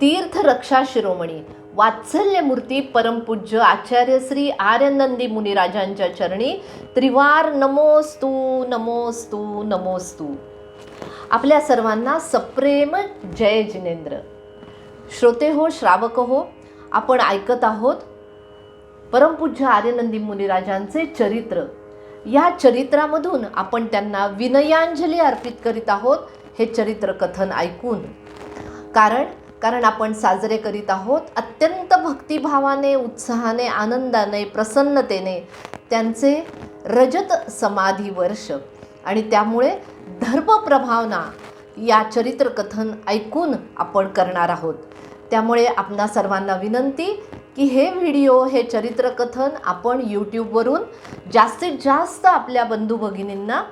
तीर्थरक्षा शिरोमणी वात्सल्यमूर्ती परमपूज्य आचार्य श्री आर्यनंदी मुनिराजांच्या चरणी त्रिवार नमोस्तू नमोस्तू नमोस्तू. आपल्या सर्वांना सप्रेम जय जिनेंद्र. श्रोते हो श्रावक हो आपण ऐकत आहोत परमपूज्य आर्यनंदी मुनिराजांचे चरित्र. या चरित्रामधून आपण त्यांना विनयांजली अर्पित करीत आहोत हे चरित्र कथन ऐकून. कारण कारण आपण साजरे करीत आहोत अत्यंत भक्तिभावाने उत्साहाने आनंदाने प्रसन्नतेने त्यांचे रजत समाधी वर्ष. आणि त्यामुळे धर्मप्रभावना या चरित्रकथन ऐकून आपण करणार आहोत. त्यामुळे आपणा सर्वांना विनंती की हे व्हिडिओ हे चरित्रकथन आपण यूट्यूबवरून जास्तीत जास्त आपल्या बंधू भगिनींना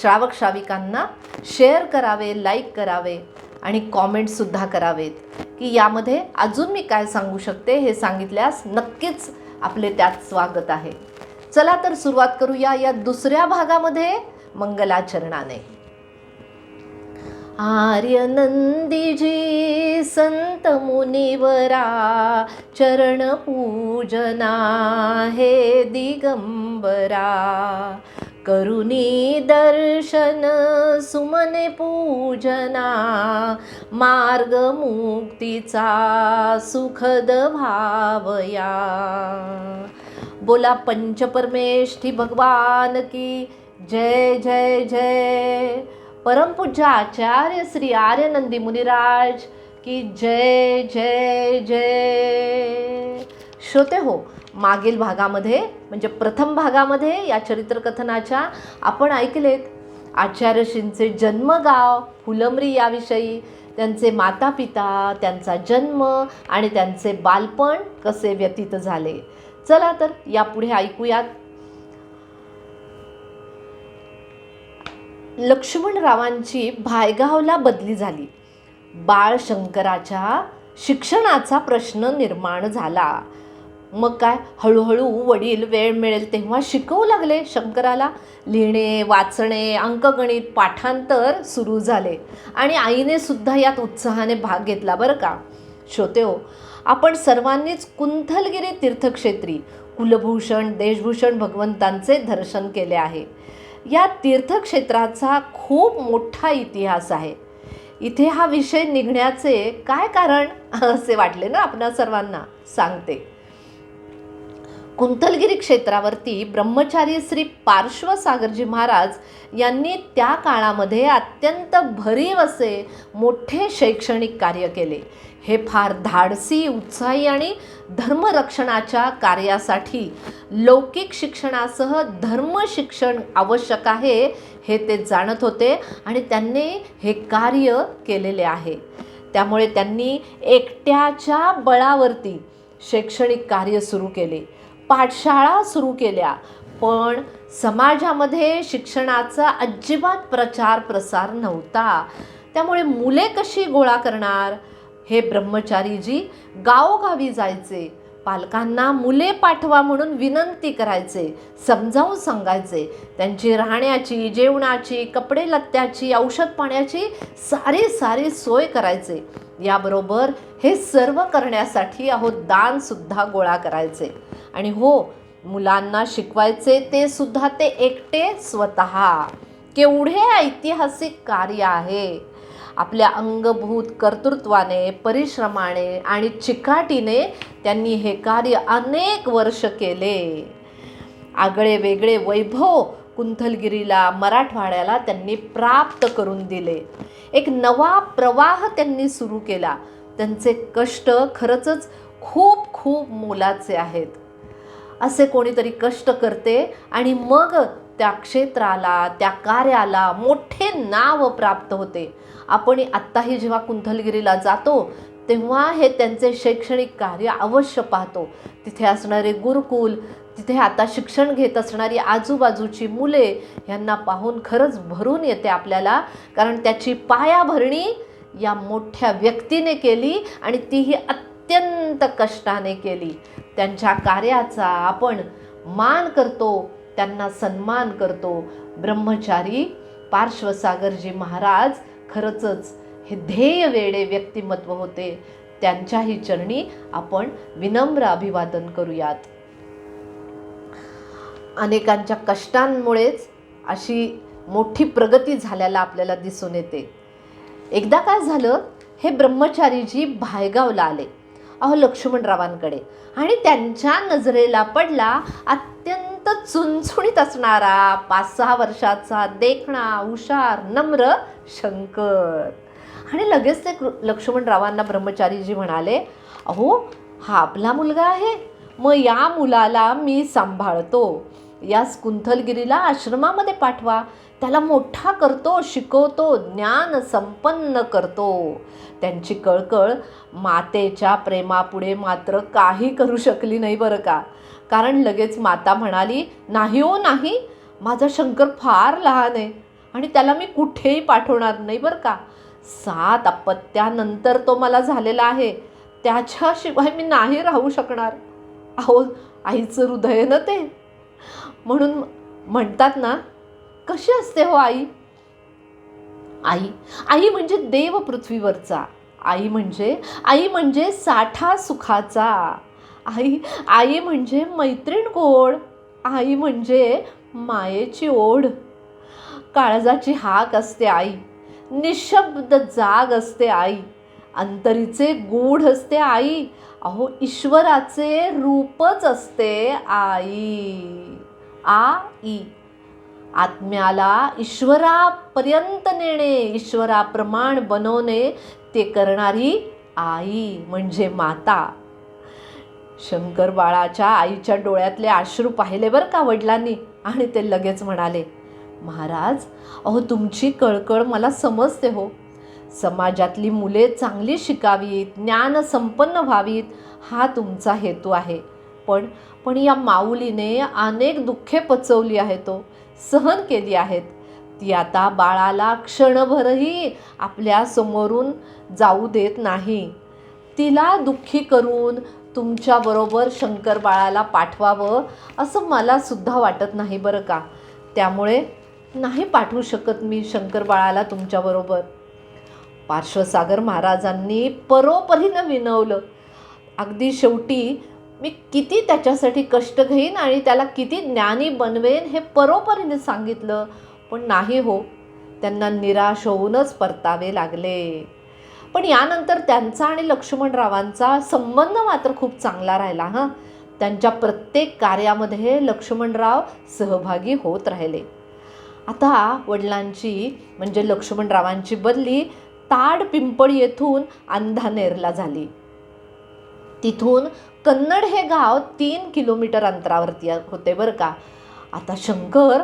श्रावक श्राविकांना शेअर करावे लाईक करावे. आणि कॉमेंट्ससुद्धा करावेत. की यामध्ये अजून मी काय सांगू शकते हे सांगितल्यास नक्कीच आपले त्यात स्वागत आहे. चला तर सुरुवात करूया या दुसऱ्या भागामध्ये मंगलाचरणाने. आर्यनंदीजी संत मुनिवरा चरण पूजना हे दिगंबरा. करुणी दर्शन सुमने पूजना मार्ग मुक्तीचा सुखद भावया. बोला पंचपरमेष्ठी भगवान की जय जय जय. परमपूज्य आचार्य श्री आर्यनंदी मुनिराज की जय जय जय. श्रोते हो मागील भागामध्ये म्हणजे प्रथम भागामध्ये या चरित्रकथनाच्या आपण ऐकलेत. आचार्यश्रींचे जन्मगाव फुलमरी याविषयी त्यांचे माता पिता त्यांचा जन्म आणि त्यांचे बालपण कसे व्यतीत झाले? चला तर यापुढे ऐकूयात. लक्ष्मणरावांची भायगावला बदली झाली. बाळ शंकराच्या शिक्षणाचा प्रश्न निर्माण झाला. मग काय? हळूहळू वडील वेळ मिळेल तेव्हा शिकवू लागले शंकराला. लिहिणे वाचणे अंकगणित पाठांतर सुरू झाले. आणि आईने सुद्धा यात उत्साहाने भाग घेतला बरं का? श्रोते हो आपण सर्वांनीच कुंथलगिरी तीर्थक्षेत्री कुलभूषण देशभूषण भगवंतांचे दर्शन केले आहे. या तीर्थक्षेत्राचा खूप मोठा इतिहास आहे. इथे हा विषय निघण्याचे काय कारण? असे वाटले ना आपणा सर्वांना? सांगते. कुंतलगिरी क्षेत्रावरती ब्रह्मचारी श्री पार्श्वसागरजी महाराज यांनी त्या काळामध्ये अत्यंत भरीव असे मोठे शैक्षणिक कार्य केले. हे फार धाडसी उत्साही आणि धर्मरक्षणाच्या कार्यासाठी लौकिक शिक्षणासह धर्म शिक्षण आवश्यक आहे हे ते जाणत होते आणि त्यांनी हे कार्य केलेले आहे. त्यामुळे त्यांनी एकट्याच्या बळावरती शैक्षणिक कार्य सुरू केले. पाठशाळा सुरू केल्या. पण समाजामध्ये शिक्षणाचा अजिबात प्रचार प्रसार नव्हता. त्यामुळे मुले कशी गोळा करणार? हे ब्रह्मचारीजी गावोगावी जायचे. पालकांना मुले पाठवा म्हणून विनंती करायचे समजावून सांगायचे. त्यांची राहण्याची जेवणाची कपडे लत्त्याची औषध पाण्याची सारी सारी सोय करायचे. याबरोबर हे सर्व करण्यासाठी अहो दानसुद्धा गोळा करायचे. आणि हो मुलांना शिकवायचे ते सुद्धा ते एकटे स्वतः. केवढे ऐतिहासिक कार्य आहे. आपल्या अंगभूत कर्तृत्वाने परिश्रमाने आणि चिकाटीने त्यांनी हे कार्य अनेक वर्ष केले. आगळे वेगळे वैभव कुंथलगिरीला मराठवाड्याला त्यांनी प्राप्त करून दिले. एक नवा प्रवाह त्यांनी सुरू केला. त्यांचे कष्ट खरंच खूप खूप मोलाचे आहेत. असे कोणीतरी कष्ट करते आणि मग त्या क्षेत्राला त्या कार्याला मोठे नाव प्राप्त होते. आपण आत्ताही जेव्हा कुंथलगिरीला जातो तेव्हा हे त्यांचे शैक्षणिक कार्य अवश्य पाहतो. तिथे असणारे गुरुकुल तिथे आता शिक्षण घेत असणारी आजूबाजूची मुले यांना पाहून खरंच भरून येते आपल्याला. कारण त्याची पायाभरणी या मोठ्या व्यक्तीने केली आणि तीही अत्यंत कष्टाने केली. त्यांच्या कार्याचा आपण मान करतो त्यांना सन्मान करतो. ब्रह्मचारी पार्श्वसागरजी महाराज खरंचच हे ध्येय वेडे व्यक्तिमत्व होते. त्यांच्याही चरणी आपण विनम्र अभिवादन करूयात. अनेकांच्या कष्टांमुळेच अशी मोठी प्रगती झाल्याला आपल्याला दिसून येते. एकदा काय झालं हे ब्रह्मचारीजी भायगावला आले. अहो लक्ष्मणरावांकडे. आणि त्यांच्या नजरेला पडला अत्यंत चुणचुणीत असणारा पाच सहा वर्षाचा देखणा हुशार नम्र शंकर. आणि लगेच ते कृ- लक्ष्मणरावांना ब्रह्मचारीजी म्हणाले अहो हा आपला मुलगा आहे. मग या मुलाला मी सांभाळतो. याच कुंथलगिरीला आश्रमामध्ये पाठवा. त्याला मोठा करतो शिकवतो ज्ञान संपन्न करतो. त्यांची कळकळ मातेच्या प्रेमापुढे मात्र काही करू शकली नाही बरं का. कारण लगेच माता म्हणाली नाही हो नाही माझा शंकर फार लहान आहे आणि त्याला मी कुठेही पाठवणार नाही बरं का. सात अपत्यानंतर तो मला झालेला आहे. त्याच्याशिवाय मी नाही राहू शकणार. अहो आईचं हृदय ना ते? म्हणून म्हणतात ना कशी असते हो आई? आई आई म्हणजे देव पृथ्वीवरचा. आई म्हणजे आई म्हणजे साठा सुखाचा. आई आई म्हणजे मैत्रीण गोड. आई म्हणजे मायेची ओढ. काळजाची हाक असते आई. निशब्द जाग असते आई. अंतरीचे गूढ असते आई. अहो ईश्वराचे रूपच असते आई. आई आत्म्याला ईश्वरापर्यंत नेणे ईश्वराप्रमाण बनवणे ते करणारी आई म्हणजे माता. शंकर बाळाच्या आईच्या डोळ्यातले अश्रू पाहिले बरं का वडिलांनी? आणि ते लगेच म्हणाले महाराज अहो तुमची कळकळ मला समजते हो. समाजातली मुले चांगली शिकावीत ज्ञान संपन्न व्हावीत हा तुमचा हेतू आहे. पण पण या माऊलीने अनेक दुःखे पचवली आहेत तो सहन केली आहेत. ती आता बाळाला क्षणभरही आपल्या समोरून जाऊ देत नाही. तिला दुःखी करून तुमच्याबरोबर शंकर बाळाला पाठवावं असं मला सुद्धा वाटत नाही बरं का? त्यामुळे नाही पाठवू शकत मी शंकर बाळाला तुमच्याबरोबर पार्श्वसागर महाराजांनी परोपरीनं विनवलं. अगदी शेवटी मी किती त्याच्यासाठी कष्ट घेईन आणि त्याला किती ज्ञानी बनवेन हे परोपरीने सांगितलं. पण नाही हो त्यांना निराश होऊनच परतावे लागले. पण यानंतर त्यांचा आणि लक्ष्मणरावांचा संबंध मात्र खूप चांगला राहिला हां. त्यांच्या प्रत्येक कार्यामध्ये लक्ष्मणराव सहभागी होत राहिले. आता वडिलांची म्हणजे लक्ष्मणरावांची बदली ताड पिंपळ येथून अंधानेरला झाली. तिथून कन्नड हे गाव तीन किलोमीटर अंतरावरती होते बरं का. आता शंकर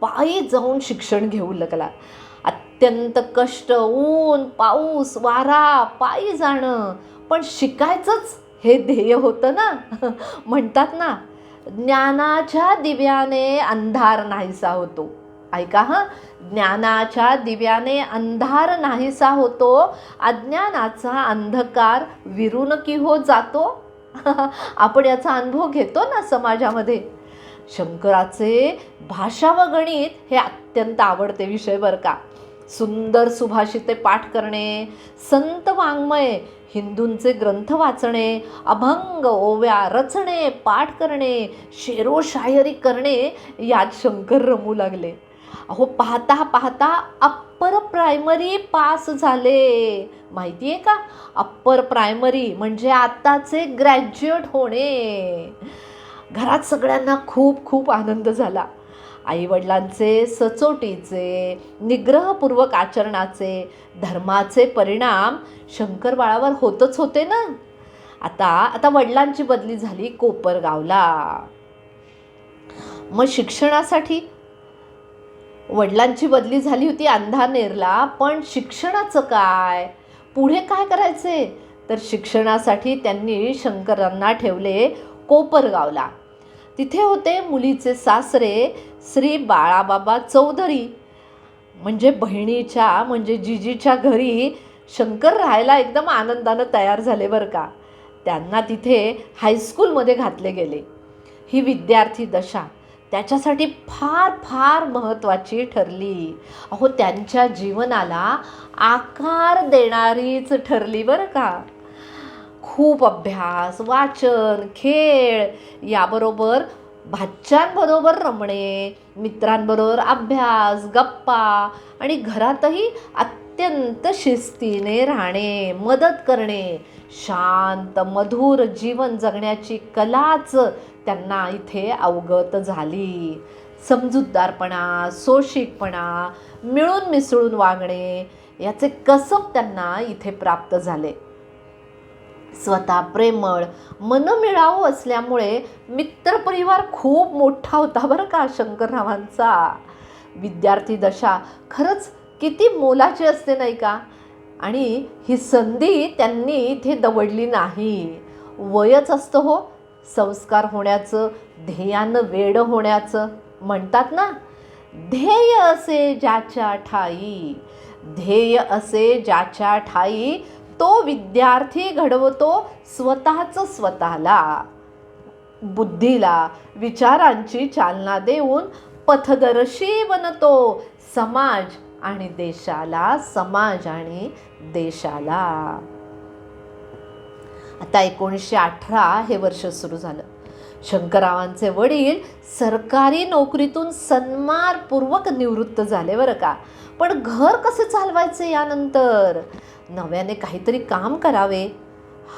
पायी जाऊन शिक्षण घेऊ लागला. अत्यंत कष्ट ऊन पाऊस वारा पायी जाणं. पण शिकायचंच हे ध्येय होतं ना. म्हणतात ना ज्ञानाच्या दिव्याने अंधार नाहीसा होतो. ऐका हां. ज्ञानाच्या दिव्याने अंधार नाहीसा होतो. अज्ञानाचा अंधकार विरून की हो जातो. आपण याचा अनुभव घेतो ना समाजामध्ये? शंकराचे भाषा व गणित हे अत्यंत आवडते विषय बरं का. सुंदर सुभाषिते पाठ करणे संत वाङ्मय हिंदूंचे ग्रंथ वाचणे अभंग ओव्या रचणे पाठ करणे शेरो शायरी करणे यात शंकर रमू लागले. अहो पाहता पाहता अप्पर प्रायमरी पास झाले. माहिती आहे का? अप्पर प्रायमरी म्हणजे आत्ताचे ग्रॅज्युएट होणे. घरात सगळ्यांना खूप खूप आनंद झाला. आईवडिलांचे सचोटीचे निग्रहपूर्वक आचरणाचे धर्माचे परिणाम शंकर बाळावर होतच होते ना? आता आता वडिलांची बदली झाली कोपरगावला. मग शिक्षणासाठी वडिलांची बदली झाली होती अंधानेरला पण शिक्षणाचं काय? पुढे काय करायचे? तर शिक्षणासाठी त्यांनी शंकरांना ठेवले कोपरगावला. तिथे होते मुलीचे सासरे श्री बाळाबाबा चौधरी. म्हणजे बहिणीच्या म्हणजे जिजीच्या घरी शंकर राहायला एकदम आनंदानं तयार झाले बरं का. त्यांना तिथे हायस्कूलमध्ये घातले गेले. ही विद्यार्थी दशा. त्याच्यासाठी फार फार महत्त्वाची ठरली. अहो त्यांच्या जीवनाला आकार देणारीच ठरली बरं का. खूप अभ्यास वाचन खेळ याबरोबर भाच्यांबरोबर रमणे मित्रांबरोबर अभ्यास गप्पा आणि घरातही अत्यंत शिस्तीने राहणे मदत करणे शांत मधुर जीवन जगण्याची कलाच त्यांना इथे अवगत झाली. समजूतदारपणा सोशिकपणा मिळून मिसळून वागणे याचे कसब त्यांना इथे प्राप्त झाले. स्वतः प्रेमळ मनमिळावू असल्यामुळे मित्रपरिवार खूप मोठा होता बरं का शंकररावांचा. विद्यार्थी दशा खरंच किती मोलाची असते नाही का? आणि ही संधी त्यांनी इथे दवडली नाही. वयच असतं हो. संस्कार होण्याचं ध्येयानं वेड होण्याचं. म्हणतात ना ध्येय असे ज्याच्या ठाई ध्येय असे ज्याच्या ठाई तो विद्यार्थी घडवतो स्वतःच स्वतःला. बुद्धीला विचारांची चालना देऊन पथदर्शी बनतो समाज आणि देशाला समाज आणि देशाला. आता एकोणीसशे अठरा हे वर्ष सुरू झालं. शंकररावांचे वडील सरकारी नोकरीतून सन्मानपूर्वक निवृत्त झाले बरं का. पण घर कसे चालवायचे यानंतर? नव्याने काहीतरी काम करावे.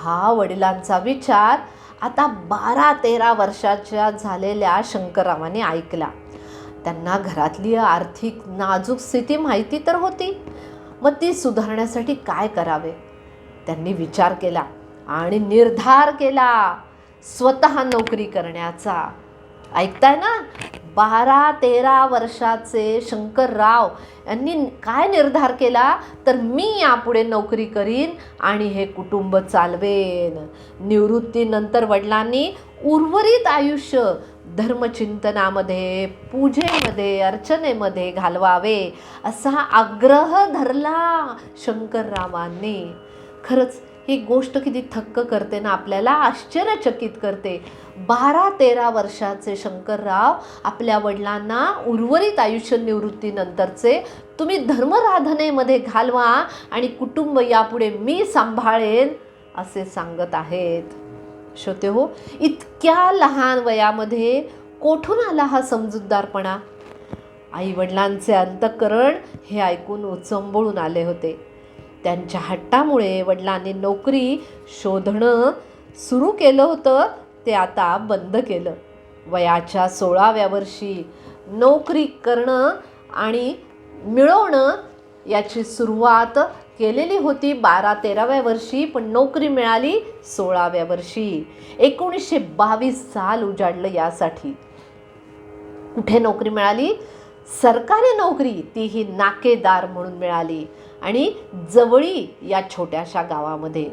हा वडिलांचा विचार आता बारा तेरा वर्षाच्या झालेल्या शंकररावांनी ऐकला. त्यांना घरातली आर्थिक नाजूक स्थिती माहिती तर होती. मग ती सुधारण्यासाठी काय करावे? त्यांनी विचार केला आणि निर्धार केला स्वतः नोकरी करण्याचा. ऐकताय ना? बारा तेरा वर्षाचे शंकरराव यांनी काय निर्धार केला? तर मी यापुढे नोकरी करीन आणि हे कुटुंब चालवेन. निवृत्तीनंतर वडिलांनी उर्वरित आयुष्य धर्मचिंतनामध्ये पूजेमध्ये अर्चनेमध्ये घालवावे असा आग्रह धरला शंकररावांनी. खरंच ही गोष्ट किती थक्क करते ना आपल्याला आश्चर्यचकित करते. बारा तेरा वर्षाचे शंकरराव आपल्या वडिलांना उर्वरित आयुष्य निवृत्तीनंतरचे तुम्ही धर्मराधनेमध्ये घालवा आणि कुटुंब यापुढे मी सांभाळेन असे सांगत आहेत. श्रोते हो इतक्या लहान वयामध्ये कोठून आला हा समजूतदारपणा? आई वडिलांचे अंतकरण हे ऐकून उचंबळून आले होते. त्यांच्या हट्टामुळे वडिलांनी नोकरी शोधणं सुरू केलं होतं ते आता बंद केलं. वयाच्या सोळाव्या वर्षी नोकरी करणं आणि मिळवणं याची सुरुवात केलेली होती बारा तेराव्या वर्षी पण नोकरी मिळाली सोळाव्या वर्षी. एकोणीसशे बावीस साल उजाडलं यासाठी. कुठे नोकरी मिळाली? सरकारी नोकरी तीही नाकेदार म्हणून मिळाली आणि जवळी या छोट्याशा गावामध्ये.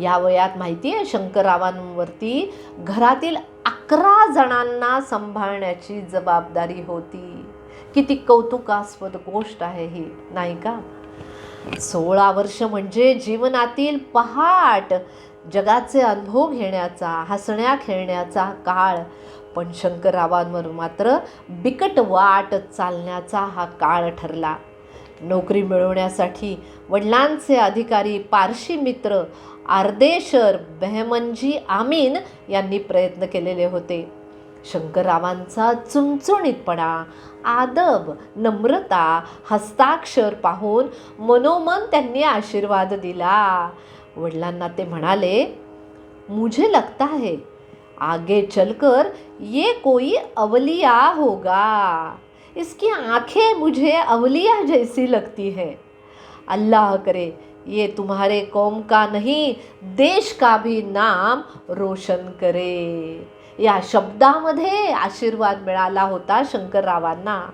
या वयात माहिती आहे शंकररावांवरती घरातील अकरा जणांना सांभाळण्याची जबाबदारी होती. किती कौतुकास्पद गोष्ट आहे ही नाही का? सोळा वर्ष म्हणजे जीवनातील पहाट जगाचे अनुभव घेण्याचा हसण्या खेळण्याचा काळ. पण शंकररावांवर मात्र बिकट वाट चालण्याचा हा काळ ठरला. नोकरी मिळवण्यासाठी वडिलांचे अधिकारी पारशी मित्र आर्देशर बेहमनजी आमीन यांनी प्रयत्न केलेले होते. शंकररावांचा चुणचुणीतपणा आदब नम्रता हस्ताक्षर पाहून मनोमन त्यांनी आशीर्वाद दिला. वडिलांना ते म्हणाले मुझे लगता है आगे चलकर ये कोई अवलिया होगा. इसकी आंखें मुझे अवलिया जैसी लगती है। अल्लाह करे ये तुम्हारे कौम का नहीं देश का भी नाम रोशन करे। या शब्दामध्ये आशीर्वाद मिळाला होता शंकररावांना.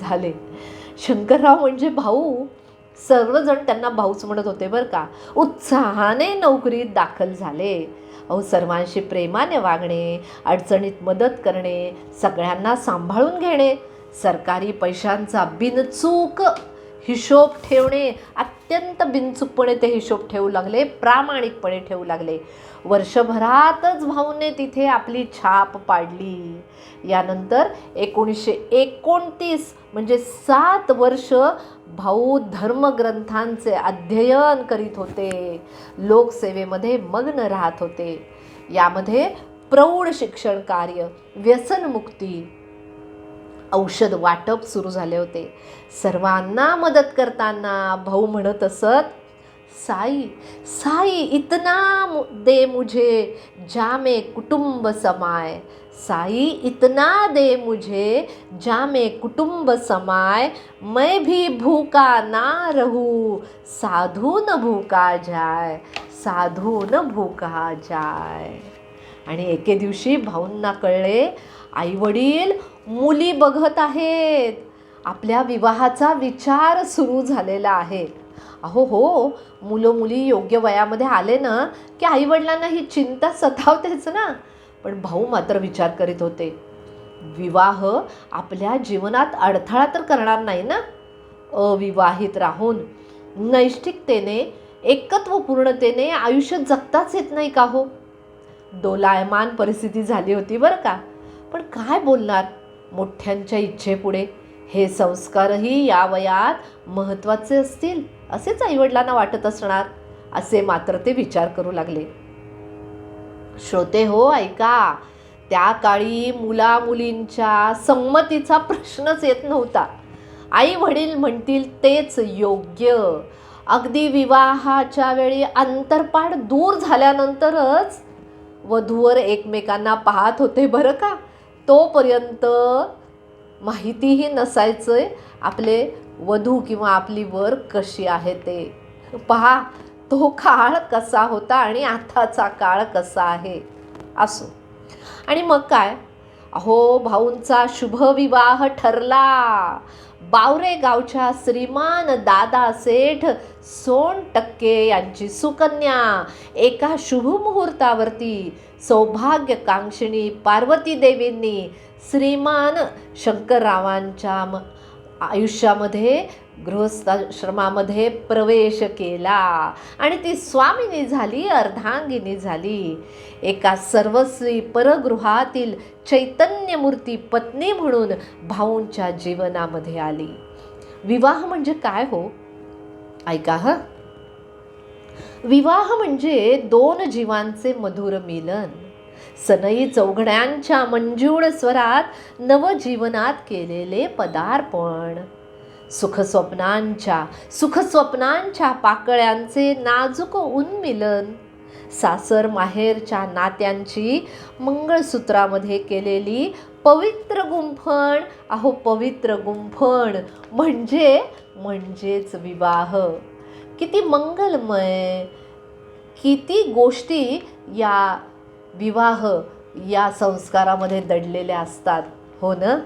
झाले. शंकरराव म्हणजे भाऊ. सर्वजण त्यांना भाऊच म्हणत होते बरं का. उत्साहाने नोकरीत दाखल झाले. अहो सर्वांशी प्रेमाने वागणे अडचणीत मदत करणे सगळ्यांना सांभाळून घेणे सरकारी पैशांचा बिनचूक हिशोब ठेवणे अत्यंत बिनचूकपणे ते हिशोब ठेवू लागले प्रामाणिकपणे ठेवू लागले. वर्षभरातच भाऊने तिथे आपली छाप पाडली. यानंतर एकोणीसशे एकोणतीस म्हणजे सात वर्ष भाऊ धर्मग्रंथांचे अध्ययन करीत होते. लोकसेवेमध्ये मग्न राहत होते. यामध्ये प्रौढ शिक्षण कार्य व्यसनमुक्ती औषध वाटप सुरू झाले होते. सर्वांना मदत करताना भाऊ म्हणत असत साई साई इतना दे मुझे जा मे कुटुंब समाय. साई इतना दे मुझे जा में कुटुंब समाय. मैं भी भूका ना रहू साधू न भूका जाय साधू न भूका जाय. आणि एके दिवशी भाऊंना कळले आईवडील मुली बघत आहेत. आपल्या विवाहाचा विचार सुरू झालेला आहे. अहो हो मुलं मुली योग्य वयामध्ये आले ना की आईवडिलांना ही चिंता सतावतेच ना. पण भाऊ मात्र विचार करीत होते. विवाह आपल्या जीवनात अडथळा तर करणार नाही ना. अविवाहित राहून. नैष्ठिकतेने एकत्वपूर्णतेने आयुष्य जगताच येत नाही का हो? दोलायमान परिस्थिती झाली होती बरं का. पण काय बोलणार? मोठ्यांच्या इच्छेपुढे हे संस्कारही या वयात महत्त्वाचे असतील असेच आईवडिलांना वाटत असणार असे मात्र ते विचार करू लागले. श्रोते हो ऐका. त्या काळी मुला मुलींच्या संमतीचा प्रश्नच येत नव्हता. आई वडील म्हणतील तेच योग्य. अगदी विवाहाच्या वेळी अंतरपाठ दूर झाल्यानंतरच वधूवर एकमेकांना पाहत होते बरं का? तोपर्यंत माहितीही नसायचं आपले वधू किंवा आपली वर कशी आहे ते. पहा तो काळ कसा होता आणि आताचा काळ कसा आहे? असो. आणि मग काय? अहो भाऊंचा शुभविवाह ठरला. बावरे गावच्या श्रीमान दादा सेठ सोन टक्के यांची सुकन्या. एका शुभमुहूर्तावरती सौभाग्यकांक्षिणी पार्वती देवींनी श्रीमान शंकररावांच्या म आयुष्यामध्ये गृहस्थाश्रमामध्ये प्रवेश केला. आणि ती स्वामिनी झाली अर्धांगिनी झाली. एका सर्वस्वी परगृहातील चैतन्यमूर्ती पत्नी म्हणून भाऊंच्या जीवनामध्ये आली. विवाह म्हणजे काय हो? ऐका ह. विवाह म्हणजे दोन जीवांचे मधुर मिलन. सनई चौघड्यांच्या मंजूळ स्वरात नवजीवनात केलेले पदार्पण. सुखस्वप्नांच्या सुखस्वप्नांच्या पाकळ्यांचे नाजूक उन्मिलन. सासर माहेरच्या नात्यांची मंगळसूत्रामध्ये केलेली पवित्र गुंफण अहो पवित्र गुंफण म्हणजे म्हणजेच विवाह. किती मंगलमय किती गोष्टी या विवाह या संस्कारामध्ये दडलेल्या असतात हो ना?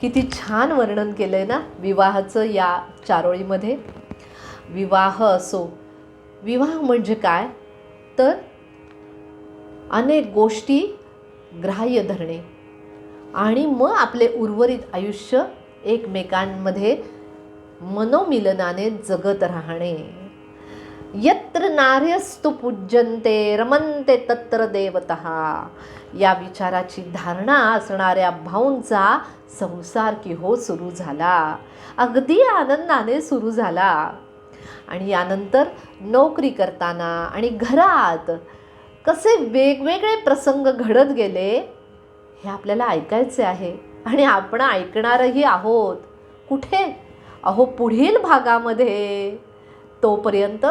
किती छान वर्णन केलं आहे ना विवाहाचं या चारोळीमध्ये. विवाह असो विवाह म्हणजे काय? तर अनेक गोष्टी ग्राह्य धरणे आणि मग आपले उर्वरित आयुष्य एकमेकांमध्ये मनोमिलनाने जगत राहणे. यत्र नार्यस्तु पूज्यन्ते रमन्ते तत्र देवतः. या विचाराची धारणा असणाऱ्या भाऊंचा संसार की हो सुरू झाला. अगदी आनंदाने सुरू झाला. आणि यानंतर नोकरी करताना आणि घरात कसे वेगवेगळे प्रसंग घडत गेले हे आपल्याला ऐकायचे आहे. आणि आपण ऐकणारही आहोत. कुठे? अहो पुढील भागामध्ये. तोपर्यंत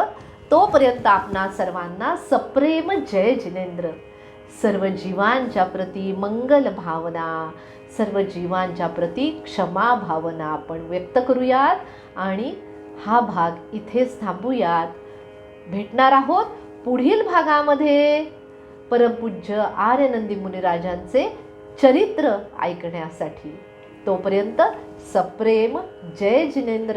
तोपर्यंत आपणा सर्वांना सप्रेम जय जिनेंद्र. सर्व जीवांच्या प्रती मंगल भावना सर्व जीवांच्या प्रती क्षमा भावना आपण व्यक्त करूयात आणि हा भाग इथेच थांबूयात. भेटणार आहोत पुढील भागामध्ये. परमपूज्य आर्यनंदी मुनिराजांचे चरित्र ऐकण्यासाठी. तोपर्यंत सप्रेम जय जिनेंद्र.